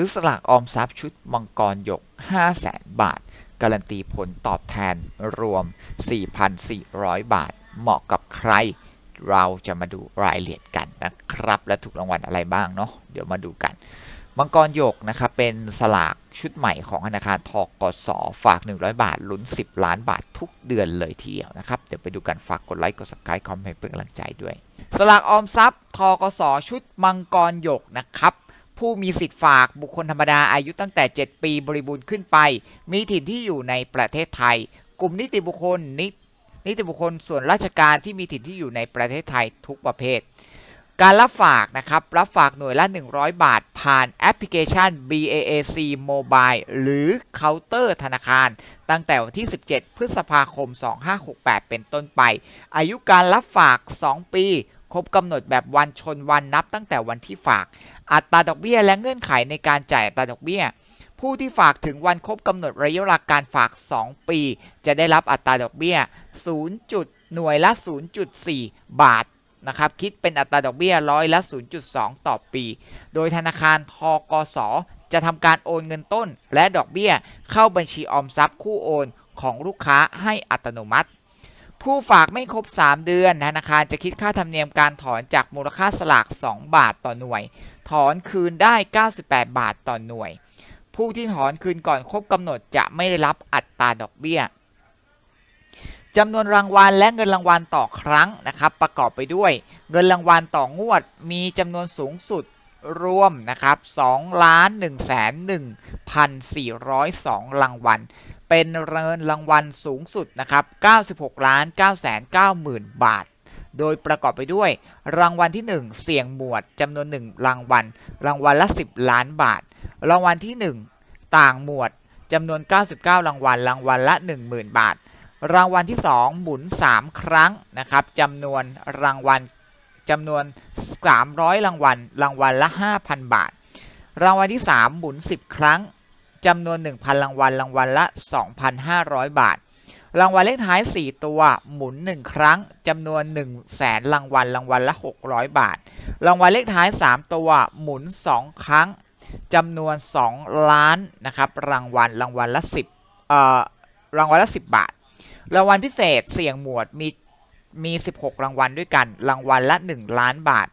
ซื้อสลากออมทรัพย์ชุดมังกรหยก 5 0 0แสนบาท การันตีผลตอบแทนรวม 4,400 บาท เหมาะกับใคร เราจะมาดูรายละเอียดกันนะครับ และถูกรางวัลอะไรบ้างเนาะเดี๋ยวมาดูกัน มังกรหยกนะครับเป็นสลากชุดใหม่ของธนาคารทกสฝาก 100 บาทลุ้น 10 ล้านบาททุกเดือนเลยทีเดียวนะครับ เดี๋ยวไปดูกันฝากกดไลค์กด subscribe คอมเมนต์เป็นกำลังใจด้วย สลากออมทรัพย์ทกสชุดมังกรหยกนะครับ ผู้มีสิทธิ์ฝากบุคคลธรรมดาอายุตั้งแต่ 7 ปีบริบูรณ์ขึ้นไป มีถิ่นที่อยู่ในประเทศไทย กลุ่มนิติบุคคลนินิติบุคคลส่วนราชการที่มีถิ่นที่อยู่ในประเทศไทยทุกประเภท การรับฝากนะครับ รับฝากหน่วยละ 100 บาท ผ่านแอปพลิเคชัน BAAC Mobile หรือเคาน์เตอร์ธนาคาร ตั้งแต่วันที่ 17 พฤษภาคม 2568 เป็นต้นไป อายุการรับฝาก 2 ปี ครบกำหนดแบบวันชนวันนับตั้งแต่วันที่ฝาก อัตราดอกเบี้ยและเงื่อนไขในการจ่ายอัตราดอกเบี้ย ผู้ที่ฝากถึงวันครบกำหนดระยะเวลาการฝาก 2 ปี จะได้รับอัตราดอกเบี้ย 0. จุดหน่วยละ 0.4 บาทนะครับคิดเป็นอัตราดอกเบี้ยร้อยละ 0.2 ต่อปี โดยธนาคารทกสจะทำการโอนเงินต้น และดอกเบี้ยเข้าบัญชีออมทรัพย์คู่โอนของลูกค้าให้อัตโนมัติ ผู้ฝากไม่ครบ 3 เดือนธนาคารจะคิดค่าธรรมเนียมการถอนจากมูลค่าสลาก 2 บาทต่อหน่วย ถอนคืนได้ 98 บาทต่อหน่วย ผู้ที่ถอนคืนก่อนครบกำหนดจะไม่ได้รับอัตราดอกเบี้ยจำนวนรางวัลและเงินรางวัลต่อครั้งนะครับ ประกอบไปด้วย เงินรางวัลต่องวดมีจำนวนสูงสุดรวมนะครับ2ล้าน1แสน1,402 รางวัล เป็นเงินรางวัลสูงสุดนะครับ 96ล้าน9แสน9หมื่นบาท โดยประกอบไปด้วย รางวัลที่ 1 เสี่ยงหมวดจำนวน 1 รางวัล รางวัลละ 10 ล้านบาท รางวัลที่ 1 ต่างหมวดจำนวน 99 รางวัล รางวัลละ 10,000 บาท รางวัลที่ 2 หมุน 3 ครั้งนะครับจำนวนรางวัลจำนวน 300 รางวัล รางวัลละ 5,000 บาท รางวัลที่ 3 หมุน 10 ครั้งจำนวน 1,000 รางวัล รางวัลละ 2,500 บาท รางวัลเลขท้าย 4 ตัวหมุน 1 ครั้งจำนวน1 0 0 0 0แสนรางวัลรางวัลละ 600 บาท รางวัลเลขท้าย 3 ตัวหมุน 2 ครั้งจำนวน 2 ล้านนะครับรางวัลรางวัลละ 10เอ่อรางวัลละ 10 บาท รางวัลพิเศษเสี่ยงหมวดมีมี 16 รางวัลด้วยกัน รางวัลละ 1 ล้านบาท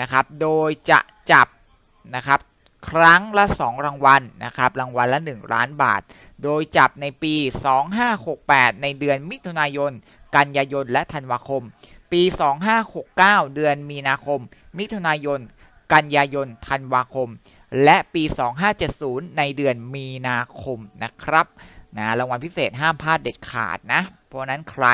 นะครับโดยจะจับนะครับ ครั้งละ 2 รางวัลนะครับ รางวัลละ 1 ล้านบาท โดยจับในปี 2568 ในเดือนมิถุนายน กันยายน และธันวาคม ปี 2569 เดือนมีนาคม มิถุนายน กันยายน ธันวาคม และปี 2570 ในเดือนมีนาคมนะครับนะรางวัลพิเศษห้ามพลาดเด็ดขาดนะ เพราะฉะนั้นใคร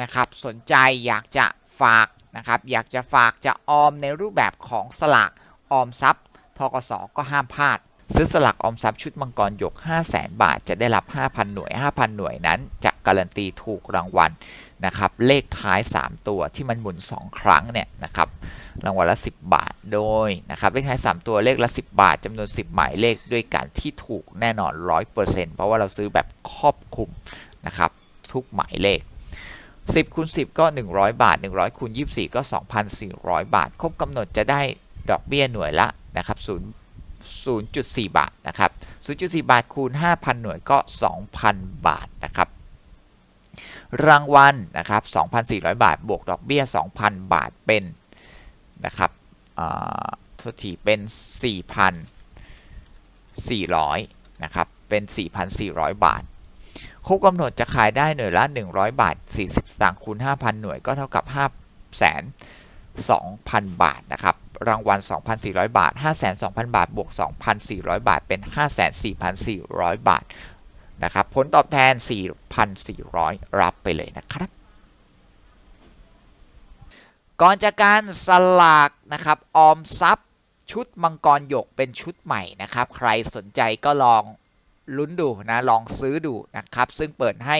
นะครับสนใจอยากจะฝากนะครับอยากจะฝากจะออมในรูปแบบของสลากออมทรัพย์ ทกสก็ห้ามพลาด ซื้อสลากออมทรัพย์ชุดมังกรหยก 5 0 0แสนบาท จะได้รับ 5,000 หน่วย 5,000 หน่วยนั้น จะการันตีถูกรางวัลนะครับ เลขท้าย 3 ตัวที่มันหมุน 2 ครั้งเนี่ยนะครับ รางวัลละ 10 บาท โดยนะครับ เลขท้าย 3 ตัวเลขละ 10 บาทจำนวน 10 หมายเลขด้วยกันที่ถูกแน่นอน 100%เพราะว่าเราซื้อแบบครอบคลุมนะครับ ทุกหมายเลข10คูณ10 ก็ 100 บาท 100คูณ24 ก็ 2,400 บาท ครบกำหนดจะได้ ดอกเบี้ยหน่วยละนะครับ0 0.4 บาทนะครับ 0.4 บาทคูณ 5,000 หน่วยก็ 2,000 บาทนะครับรางวัลนะครับ 2,400 บาท บวกดอกเบี้ย 2,000 บาทเป็นนะครับโทษทีเป็น 4,400นะครับเป็น 4,400 บาทครบกำหนดจะขายได้หน่วยละ 100 บาท 40สตางค์คูณ 5,000 หน่วยก็เท่ากับ 5 0 0 0 2,000 บาทนะครับ รางวัล 2,400 บาท52,000 บาท บวก 2,400 บาท เป็น54,400 บาทนะครับ ผลตอบแทน 4,400 รับไปเลยนะครับ ก่อนจากการสลากนะครับออมทรัพย์ชุดมังกรหยกเป็นชุดใหม่นะครับ ใครสนใจก็ลองลุ้นดูนะลองซื้อดูนะครับ ซึ่งเปิดให้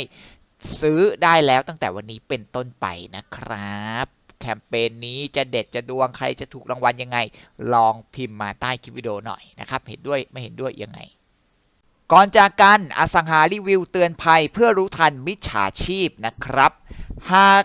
ซื้อได้แล้วตั้งแต่วันนี้เป็นต้นไปนะครับ แคมเปญนี้จะเด็ดจะดวงใครจะถูกรางวัลยังไง ลองพิมพ์มาใต้คลิปวิดีโอหน่อยนะครับ เห็นด้วยไม่เห็นด้วยยังไง ก่อนจากกันอสังหารีวิวเตือนภัยเพื่อรู้ทันมิจฉาชีพนะครับ หาก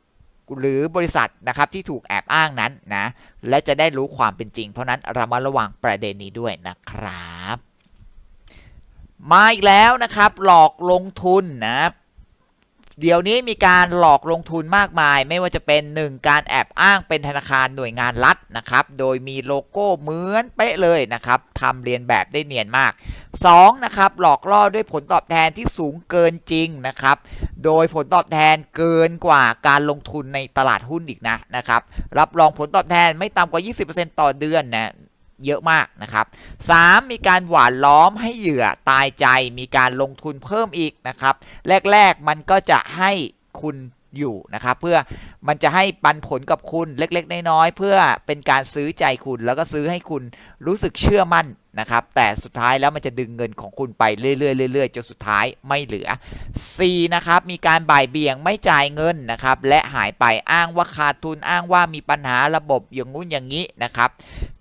หรือบริษัทนะครับที่ถูกแอบอ้างนั้นนะและจะได้รู้ความเป็นจริง เพราะนั้นระมัดระวังประเด็นนี้ด้วยนะครับมาอีกแล้วนะครับหลอกลงทุนนะเดี๋ยวนี้มีการหลอกลงทุนมากมาย ไม่ว่าจะเป็น 1 การแอบอ้างเป็นธนาคารหน่วยงานรัฐนะครับ โดยมีโลโก้เหมือนเป๊ะเลยนะครับทำเรียนแบบได้เนียนมาก 2. นะครับหลอกล่อด้วยผลตอบแทนที่สูงเกินจริงนะครับ โดยผลตอบแทนเกินกว่าการลงทุนในตลาดหุ้นอีกนะนะครับ รับรองผลตอบแทนไม่ต่ำกว่า 20%ต่อเดือนนะเยอะมากนะครับ 3. มีการหวานล้อมให้เหยื่อตายใจ มีการลงทุนเพิ่มอีกนะครับ แรก ๆ มันก็จะให้คุณอยู่นะครับ เพื่อมันจะให้ปันผลกับคุณเล็ก ๆ น้อยๆเพื่อเป็นการซื้อใจคุณแล้วก็ซื้อให้คุณรู้สึกเชื่อมั่น นะครับ แต่สุดท้ายแล้วมันจะดึงเงินของคุณไปเรื่อยๆเรื่อยๆจนสุดท้ายไม่เหลือ C นะครับมีการบ่ายเบี่ยงไม่จ่ายเงินนะครับและหายไปอ้างว่าขาดทุนอ้างว่ามีปัญหาระบบอย่างงู้นอย่างนี้นะครับ